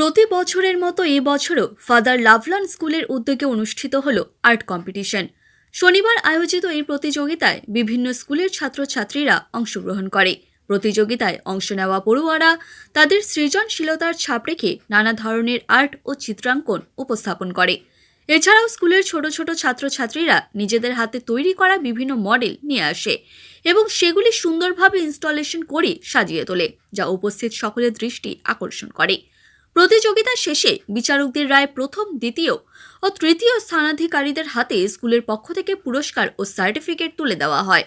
প্রতি বছরের মতো এ বছরও ফাদার লাভলান স্কুলের উদ্যোগে অনুষ্ঠিত হল আর্ট কম্পিটিশন। শনিবার আয়োজিত এই প্রতিযোগিতায় বিভিন্ন স্কুলের ছাত্রছাত্রীরা অংশগ্রহণ করে। প্রতিযোগিতায় অংশ নেওয়া পড়ুয়ারা তাদের সৃজনশীলতার ছাপ রেখে নানা ধরনের আর্ট ও চিত্রাঙ্কন উপস্থাপন করে। এছাড়াও স্কুলের ছোট ছোট ছাত্রছাত্রীরা নিজেদের হাতে তৈরি করা বিভিন্ন মডেল নিয়ে আসে এবং সেগুলি সুন্দরভাবে ইনস্টলেশন করে সাজিয়ে তোলে, যা উপস্থিত সকলের দৃষ্টি আকর্ষণ করে। প্রতিযোগিতা শেষে বিচারকদের রায় প্রথম, দ্বিতীয় ও তৃতীয় স্থানাধিকারীদের হাতে স্কুলের পক্ষ থেকে পুরস্কার ও সার্টিফিকেট তুলে দেওয়া হয়।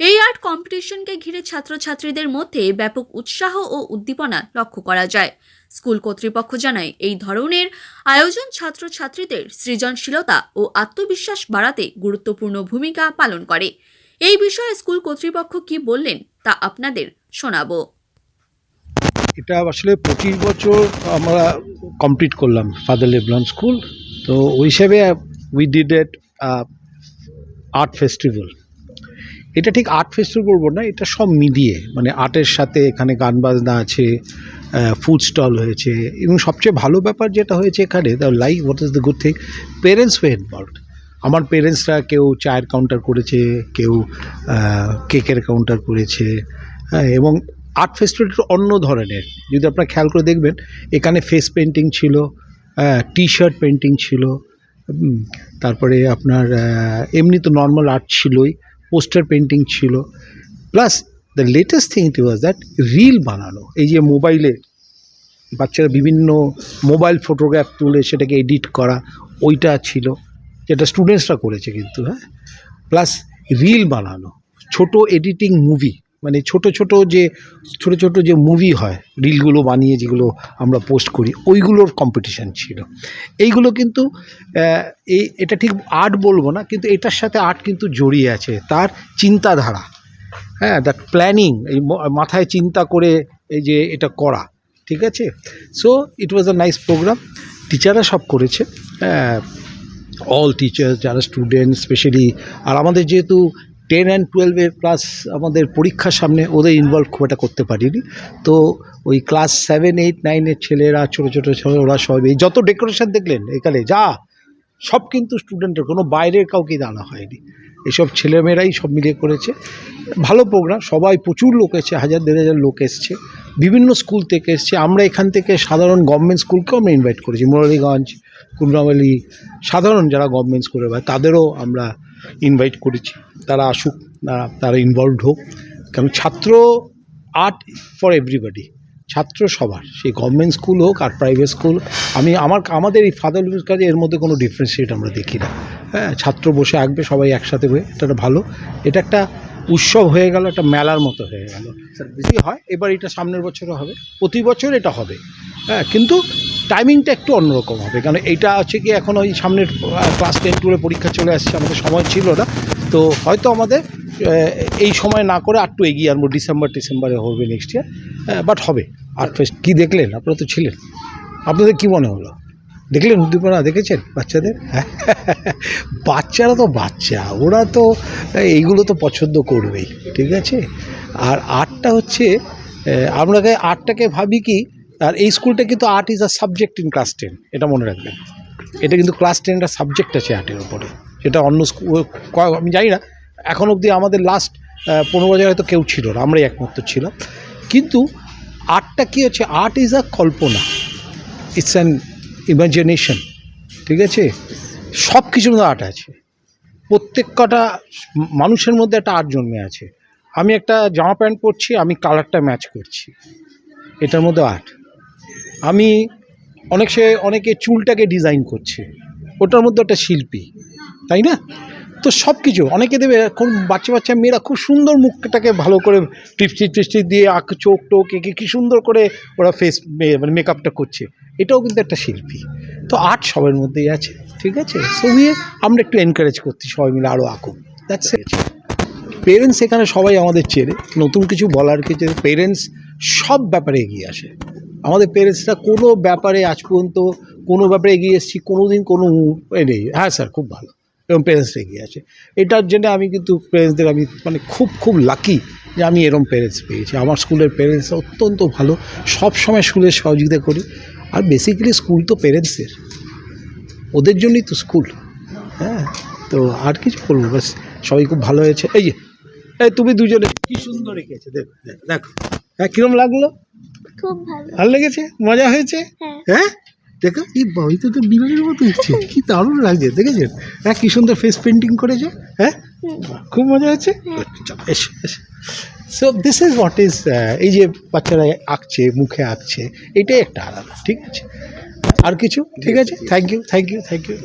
এই আর্ট কম্পিটিশনকে ঘিরে ছাত্রছাত্রীদের মধ্যে ব্যাপক উৎসাহ ও উদ্দীপনা লক্ষ্য করা যায়। স্কুল কর্তৃপক্ষ জানায়, এই ধরনের আয়োজন ছাত্রছাত্রীদের সৃজনশীলতা ও আত্মবিশ্বাস বাড়াতে গুরুত্বপূর্ণ ভূমিকা পালন করে। এই বিষয়ে স্কুল কর্তৃপক্ষ কি বললেন তা আপনাদের শোনাবো। এটা আসলে পঁচিশ বছর আমরা কমপ্লিট করলাম ফাদার লেবলন স্কুল তো ওই হিসাবে we did at art festival এটা ঠিক আর্ট ফেস্টিভ্যাল বলব না, এটা সব মিলিয়ে মানে আর্টের সাথে এখানে গান বাজনা আছে ফুড স্টল হয়েছে। এবং সবচেয়ে ভালো ব্যাপার যেটা হয়েছে এখানে the like what is the good thing parents were involved আমার পেরেন্টসরা কেউ চায়ের কাউন্টার করেছে, কেউ কেকের কাউন্টার করেছে হ্যাঁ এবং আর্ট ফেস্টিভ্যালটা অন্য ধরনের। যদি আপনারা খেয়াল করে দেখবেন, এখানে ফেস পেন্টিং ছিল টি শার্ট পেন্টিং ছিল তারপরে আপনার এমনি তো নর্মাল আর্ট ছিলই পোস্টার পেন্টিং ছিল। Plus the latest thing it was that reel বানানো, এই যে মোবাইলে বাচ্চারা বিভিন্ন মোবাইল ফটোগ্রাফ তুলে সেটাকে এডিট করা, ওইটা ছিল, যেটা স্টুডেন্টসরা করেছে কিন্তু হ্যাঁ? প্লাস রিল বানানো, ছোট এডিটিং মুভি মানে ছোট ছোট যে, ছোট ছোট যে মুভি হয় রিলগুলো বানিয়ে যেগুলো আমরা পোস্ট করি, ওইগুলোর কম্পিটিশান ছিল। এইগুলো কিন্তু এই, এটা ঠিক আর্ট বলব না, কিন্তু এটার সাথে আর্ট কিন্তু জড়িয়ে আছে। তার চিন্তাধারা হ্যাঁ দ্যাট প্ল্যানিং এই মাথায় চিন্তা করে এই যে এটা করা, ঠিক আছে? So it was a nice program টিচাররা সব করেছে হ্যাঁ অল টিচার্স যারা স্টুডেন্ট স্পেশালি আর আমাদের যেহেতু টেন অ্যান্ড টুয়েলভের ক্লাস আমাদের পরীক্ষার সামনে ওদের ইনভলভ খুব একটা করতে পারিনি। তো ওই ক্লাস সেভেন, এইট নাইনের ছেলেরা, ছোটো ছোটো ছেলে, ওরা সব এই যত ডেকোরেশন দেখলেন এখানে, যা, সব কিন্তু স্টুডেন্টের কোনো বাইরের কাউকেই আনা হয়নি। এসব ছেলেমেয়েরাই সব মিলিয়ে করেছে। ভালো প্রোগ্রাম সবাই প্রচুর লোক এসেছে, হাজার, দেড় হাজার লোক এসছে। বিভিন্ন স্কুল থেকে এসছে। আমরা এখান থেকে সাধারণ গভর্নমেন্ট স্কুলকেও আমরা ইনভাইট করেছি। মুরালিগঞ্জ কুন্ডামালি সাধারণ যারা গভর্নমেন্ট স্কুলে হয় তাদেরও আমরা ইনভাইট করেছি। তারা আসুক তারা ইনভলভড হোক। কারণ ছাত্র আর্ট ফর এভরিবডি ছাত্র সবার। সেই গভর্নমেন্ট স্কুল হোক আর প্রাইভেট স্কুল আমি আমার আমাদের এই ফাদার কাজে এর মধ্যে কোনো ডিফারেন্সিয়েট আমরা দেখি না। হ্যাঁ ছাত্র বসে আঁকবে সবাই একসাথে হয়ে এটা ভালো। এটা একটা উৎসব হয়ে গেল একটা মেলার মতো হয়ে গেল। স্যার বেশি হয় এবার এটা সামনের বছরও হবে প্রতি বছর এটা হবে। হ্যাঁ কিন্তু টাইমিংটা একটু অন্যরকম হবে কারণ এইটা হচ্ছে কি এখন ওই সামনের ক্লাস টেন টুরে পরীক্ষা চলে আসছে, আমাদের সময় ছিল না। তো হয়তো আমাদের এই সময় না করে আরটু এগিয়ে আনব, ডিসেম্বর ডিসেম্বরে হবে নেক্সট ইয়ার বাট হবে। আর্ট ফেস্ট কী দেখলেন? আপনারা তো ছিলেন। আপনাদের কী মনে হলো? দেখলেন উদ্দীপনা? দেখেছেন বাচ্চাদের? বাচ্চারা তো বাচ্চা, ওরা তো, এইগুলো তো পছন্দ করবেই, ঠিক আছে? আর আর্টটা হচ্ছে আমরা আর্টটাকে ভাবি কি আর এই স্কুলটা কিন্তু art is a subject in class ten এটা মনে রাখবেন। এটা কিন্তু ক্লাস টেনটা সাবজেক্ট আছে আর্টের উপরে। যেটা অন্য আমি জানি না, এখন অবধি আমাদের লাস্ট পনেরো বছর হয়তো কেউ ছিল না, আমরাই একমাত্র ছিলাম। কিন্তু আর্টটা কী হচ্ছে? আর্ট ইজ আ কল্পনা। ইটস অ্যান ইমাজিনেশন ঠিক আছে? সব কিছুর মধ্যে আর্ট আছে। প্রত্যেক কটা মানুষের মধ্যে একটা আর্ট জন্মে আছে। আমি একটা জামা প্যান্ট পরছি, আমি কালারটা ম্যাচ করছি। এটার মধ্যে আর্ট আমি অনেক সে অনেকে চুলটাকে ডিজাইন করছে। ওটার মধ্যে একটা শিল্পী, তাই না? তো সব কিছু অনেকে দেবে কোন বাচ্চা বাচ্চা মেয়েরা খুব সুন্দর মুখটাকে ভালো করে টিপস্টিক টিপস্টিক দিয়ে আঁক, চোখ টোক এঁকে কী সুন্দর করে ওরা ফেস মানে মেকআপটা করছে। এটাও কিন্তু একটা শিল্পী। তো আর্ট সবার মধ্যেই আছে, ঠিক আছে? সো উইয়ে আমরা একটু এনকারেজ করছি সবাই মিলে আরও আঁকুক দ্যাটস পেরেন্টস এখানে সবাই আমাদের চেনে। নতুন কিছু বলার কিছু পেরেন্টস সব ব্যাপারে এগিয়ে আসে। আমাদের পেরেন্টসরা কোনো ব্যাপারে আজ পর্যন্ত কোনো ব্যাপারে এগিয়ে এসেছি কোনো দিন কোনো এ নেই। হ্যাঁ স্যার খুব ভালো। এবং পেরেন্টসরা এগিয়ে আছে। এটার জন্য আমি কিন্তু পেরেন্টসদের আমি মানে খুব খুব লাকি যে আমি এরম পেরেন্টস পেয়েছি। আমার স্কুলের পেরেন্টস অত্যন্ত ভালো। সব সময় স্কুলের সহযোগিতা করি। আর বেসিক্যালি স্কুল তো পেরেন্টসের ওদের জন্যই তো স্কুল হ্যাঁ তো আর কিছু বলব ব্যাস সবাই খুব ভালো হয়েছে। এই যে এই তুমি দুজনে কি সুন্দর দেখো দেখো, দেখো। হ্যাঁ কিরম লাগল? খুব ভালো। ভালো লেগেছে? মজা হয়েছে? হ্যাঁ। হ্যাঁ? দেখো এই বই তো তো বিমানের মতো হচ্ছে। কি দারুণ লাগছে দেখেছেন? হ্যাঁ কি সুন্দর ফেস পেন্টিং করেছে হ্যাঁ? খুব মজা হচ্ছে। চলো এসো এসো। So this is what is এই যে বাচ্চারা আঁকছে মুখে আঁকছে এটাই একটা আলাদা ঠিক আছে? আর কিছু? ঠিক আছে? Thank you thank you thank you